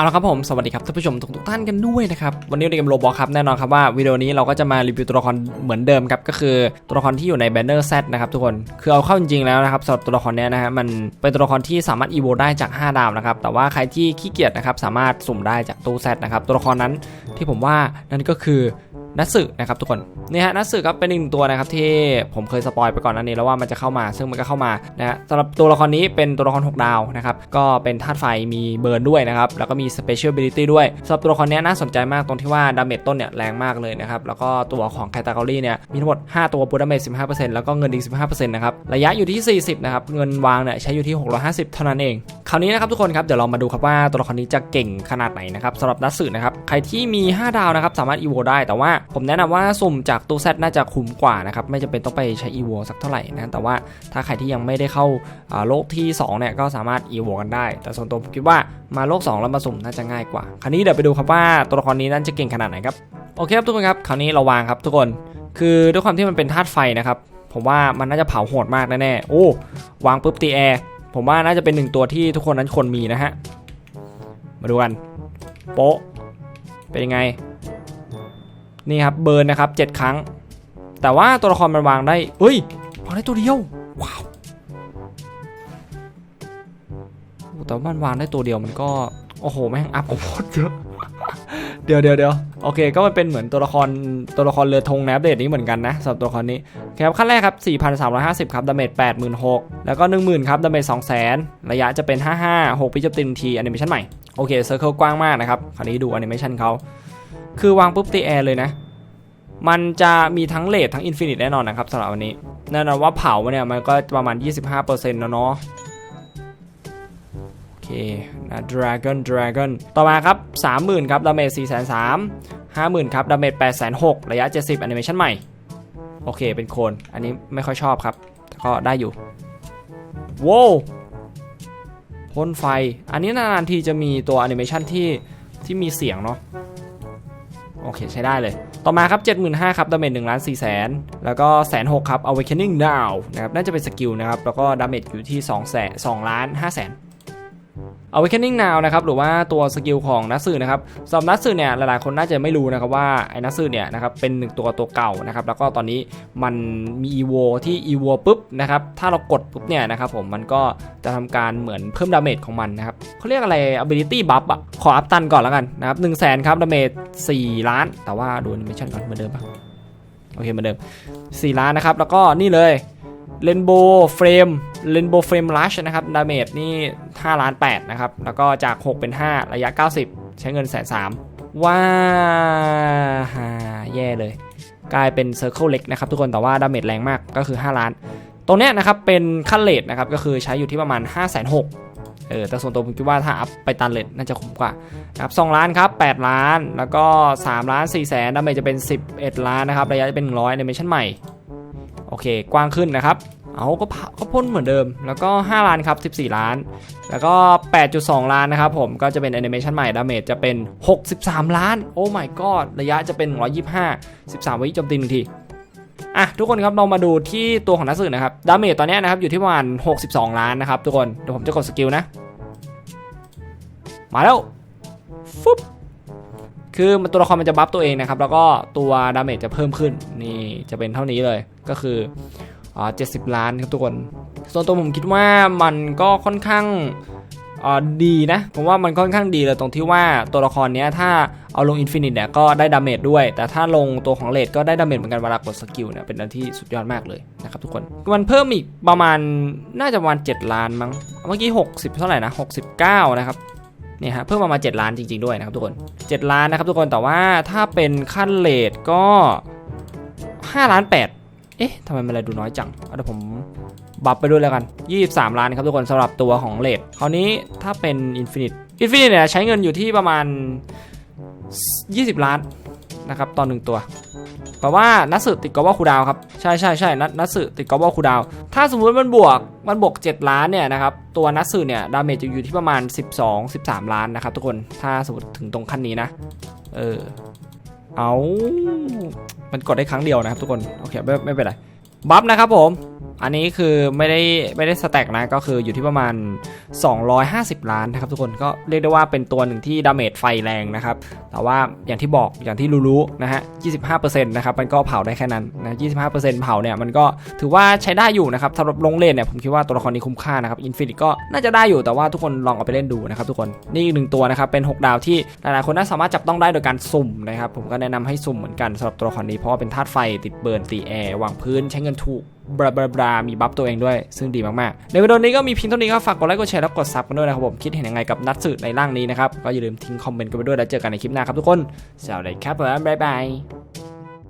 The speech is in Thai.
เอาละครับผม สวัสดีครับท่านผู้ชมทุกท่านกันด้วยนะครับ วันนี้ในเกมโรบอครับแน่นอนครับว่าวิดีโอนี้เราก็จะมารีวิวตัวละครเหมือนเดิมครับ ก็คือตัวละครที่อยู่ในแบนเนอร์แซดนะครับทุกคนคือเอาเข้าจริงๆแล้วนะครับสำหรับตัวละครนี้นะฮะมันเป็นตัวละครที่สามารถอีโวได้จาก 5 ดาวนะครับ แต่ว่าใครที่ขี้เกียจนะครับสามารถสุ่มได้จากตู้แซดนะครับตัวละครนั้นที่ผมว่านั่นก็คือ นัตสึนะครับทุกคนนี่ฮะนัตสึครับเป็นอีกหนึ่งตัวนะครับที่ผมเคยสปอยไปก่อนหน้านี้แล้วว่ามันจะเข้ามา ซึ่งมันก็เข้ามานะฮะสำหรับตัวละครนี้เป็นตัวละคร6ดาวนะครับก็เป็นธาตุไฟมีเบิร์นด้วยนะครับแล้วก็มี Special Ability ด้วยสำหรับตัวละครนี้น่าสนใจมากตรงที่ว่าดาเมจต้นเนี่ยแรงมากเลยนะครับแล้วก็ตัวของแคตตากรีเนี่ยมีทั้งหมด 5 ตัวบูดาเมจ15%แล้วก็เงินอีก15%นะครับระยะอยู่ที่ 40นะครับเงินวางเนี่ยใช้อยู่ที่ 650 เท่านั้นเอง คราวนี้นะครับทุกคนครับเดี๋ยวเรามาดูครับว่าตัวละครนี้จะเก่งขนาดไหนนะครับสำหรับนัตสึนะครับใครที่มี 5 ดาวนะครับสามารถอีโวได้แต่ว่าผมแนะนำว่าสุ่มจากตู้เซตน่าจะคุ้มกว่านะครับไม่จำเป็นต้องไปใช้อีโวสักเท่าไหร่นะแต่ว่าถ้าใครที่ยังไม่ได้เข้าอ่าโลกที่2เนี่ยก็สามารถอีโวกันได้ แต่ส่วนตัวผมคิดว่ามาโลก 2 แล้วมาสุ่มน่าจะง่ายกว่า คราวนี้เดี๋ยวไปดูครับว่าตัวละครนี้นั่นจะเก่งขนาดไหนครับโอเคครับทุกคนครับคราวนี้เราวางครับทุกคนคือด้วยความที่มันเป็นธาตุไฟนะครับผมว่ามันน่าจะเผาโหดมากแน่ๆโอ้วางปุ๊บตีแอร์ ผมว่าน่าจะเป็นหนึ่งตัวที่ทุกคนนั้นคนมีนะฮะ มาดูกันโป๊ะเป็นยังไง นี่ครับเบิร์นนะครับ 7 ครั้ง แต่ว่าตัวละครมันวางได้เฮ้ยวางได้ตัวเดียว ว้าวแต่ว่ามันวางได้ตัวเดียวมันก็ โอ้โห แม่งอัพโคตรเยอะ ดี๋ยวเดี๋ยวเดี๋ยวโอเค ก็มันเป็นเหมือนตัวละครตัวละครเรือธงนะอัปเดตนี้เหมือนกันนะสำหรับตัวละครนี้ครับขั้นแรกครับ 4,350 ครับดาเมจ86,000 แล้วก็ 10,000 ครับดาเมจ200,000 ระยะจะเป็น 55 6ปิจบตินทีแอนิเมชันใหม่ โอเคเซอร์เคิลกว้างมากนะครับ คราวนี้ดูแอนิเมชันเขาคือวางปุ๊บตีแอร์เลยนะ มันจะมีทั้งเลททั้งอินฟินิตแน่นอนนะครับสำหรับวันนี้แน่นอนว่าเผาเนี่ยมันก็ประมาณ 25%เนาะ นะ Dragon Dragon ต่อมาครับ 30,000 ครับดาเมจ4,300 50,000 ครับดาเมจ8 6 0ระยะ 70แอนิเมชันใหม่ โอเคเป็นโคน อันนี้ไม่ค่อยชอบครับ แต่ก็ได้อยู่โว้วพ่นไฟ อันนี้นานๆทีจะมีตัวแอนิเมชันที่ที่มีเสียงเนาะโอเคใช้ได้เลย ต่อมาครับ 75,000ครับดาเมจ1ล้าน4แสนแล้วก็แสนหกครับ Awakening Now นะครับ น่าจะเป็นสกิลนะครับ แล้วก็ดาเมจอยู่ที่2แสน2ล้าน5แสน Awakening Now นะครับหรือว่าตัวสกิลของนัตสึนะครับสำหรับนัตสึเนี่ยหลายๆคนน่าจะไม่รู้นะครับว่าไอ้นัตสึเนี่ยนะครับเป็นหนึ่งตัวตัวเก่านะครับแล้วก็ตอนนี้มันมี EVO ที่ EVO ปุ๊บนะครับถ้าเรากดปุ๊บเนี่ยนะครับผมมันก็จะทำการเหมือนเพิ่มดาเมจของมันนะครับเขาเรียกอะไร ability buff อะขออัพตันก่อนแล้วกันนะครับ1 0 0 0 0แสนครับดาเมจ4ล้าน แต่ว่าดู animation ก่อนเหมือนเดิมปะโอเคเหมือนเดิม4ล้านนะครับแล้วก็นี่เลยเรนโบว์เฟรม เรนโบเฟรมลัชนะครับดาเมจนี่5ล้าน8นะครับ แล้วก็จาก 6 เป็น 5 ระยะ 90 ใช้เงินแสนสามว้าฮาแย่เลย กลายเป็นเซอร์เคิลเล็กนะครับทุกคนแต่ว่าดาเมจแรงมากก็คือ 5 ล้าน ตรงเนี้ยนะครับเป็นขั้นเลทนะครับก็คือใช้อยู่ที่ประมาณ 5 6 0 0 0เออแต่ส่วนตัวผมคิดว่าถ้าอัพไปตันเลทน่าจะคุ้มกว่านะครับ2ล้านครับ 8 ล้าน แล้วก็ 3 ล้าน4แสนดาเมจจะเป็น 11 ล้านนะครับ ระยะจะเป็น 100 a n i m a t i o n ใหม่ โอเค กว้างขึ้นนะครับ เอาก็พก็พ่นเหมือนเดิม แล้วก็ 5 ล้านครับ 14 ล้าน แล้วก็ 8.2 ล้านนะครับผม ก็จะเป็นแอนิเมชันใหม่ ดาเมจจะเป็น 63 ล้าน โอ้ my god ระยะจะเป็น 125 13 วิโจมตีหนึ่งที อะ ทุกคนครับ เรามาดูที่ตัวของนักสืบนะครับ ดาเมจตอนนี้นะครับ อยู่ที่ประมาณ 62 ล้านนะครับทุกคน เดี๋ยวผมจะกดสกิลนะ มาแล้วฟุ๊บคือมันตัวละครมันจะบัฟตัวเองนะครับ แล้วก็ตัวดาเมจจะเพิ่มขึ้น นี่จะเป็นเท่านี้เลย ก็คือ อ่า70ล้านครับทุกคน ส่วนตัวผมคิดว่ามันก็ค่อนข้างดีนะ ผมว่ามันค่อนข้างดีเลยตรงที่ว่าตัวละครเนี้ยถ้าเอาลงอินฟินิตเนี่ยก็ได้ดาเมจด้วย แต่ถ้าลงตัวของเลดก็ได้ดาเมจเหมือนกันเวลากดสกิลเนี่ยเป็นอะไรที่สุดยอดมากเลยนะครับทุกคน มันเพิ่มอีกประมาณน่าจะประมาณ 7 ล้านมั้ง เมื่อกี้ 60 เท่าไหร่นะ 69 นะครับเนี่ยฮะเพิ่มมามา 7 ล้านจริง ๆด้วยนะครับทุกคน 7 ล้านนะครับทุกคนแต่ว่าถ้าเป็นขั้นเลทก็ 5 ล้าน 8 เอ๊ะทำไมมันอะไรดูน้อยจังเดี๋ยวผมบัฟไปด้วยแล้วกัน 23 ล้านครับทุกคนสำหรับตัวของเลทคราวนี้ถ้าเป็น Infinite Infinite เนี่ยใช้เงินอยู่ที่ประมาณ 20 ล้านนะครับตอนหนึ่งตัวแปลว่านัสึติดกอบอลคูดาวครับ ใช่ใช่ใช่นัดนัสึติดกอบอลคูดาว ถ้าสมมุติมันบวกมันบวก 7 ล้านเนี่ยนะครับ ตัวนัสึเนี่ย ดาเมจจะอยู่ที่ประมาณ 12 13 ล้านนะครับทุกคนถ้าสมมติถึงตรงขั้นนี้นะ เออ เอา มันกดได้ครั้งเดียวนะครับทุกคน โอเคไม่ไม่เป็นไร บัฟนะครับผม อันนี้คือไม่ได้ไม่ได้สแต็กนะก็คืออยู่ที่ประมาณ 250 ล้านนะครับทุกคนก็เรียกได้ว่าเป็นตัวหนึ่งที่ดาเมจไฟแรงนะครับ แต่ว่าอย่างที่บอกอย่างที่รู้ๆนะฮะ 25%นะครับมันก็เผาได้แค่นั้นนะ 25%เผาเนี่ยมันก็ถือว่าใช้ได้อยู่นะครับสำหรับลงเลนเนี่ยผมคิดว่าตัวละครนี้คุ้มค่านะครับอินฟินิตก็น่าจะได้อยู่แต่ว่าทุกคนลองเอาไปเล่นดูนะครับทุกคนนี่อีกหนึ่งตัวนะครับเป็น 6 ดาวที่หลายๆคนน่าสามารถจับต้องได้โดยการสุ่มนะครับผมก็แนะนำให้สุ่มเหมือนกันสำหรับตัวละครนี้เพราะว่าเป็นธาตุไฟติดเบิร์นตีแอร์วางพื้นใช้เงินถูก บราบราบรามีบัฟตัวเองด้วย ซึ่งดีมากๆ ในวิดีโอนี้ก็มีเพียงเท่านี้ครับ ฝากกดไลค์ กดแชร์ แล้วกดซับกันด้วยนะครับผม คิดเห็นยังไงกับนัดสืบในร่างนี้นะครับ ก็อย่าลืมทิ้งคอมเมนต์กันไปด้วย แล้วเจอกันในคลิปหน้าครับทุกคนสวัสดีครับผมบ๊ายบาย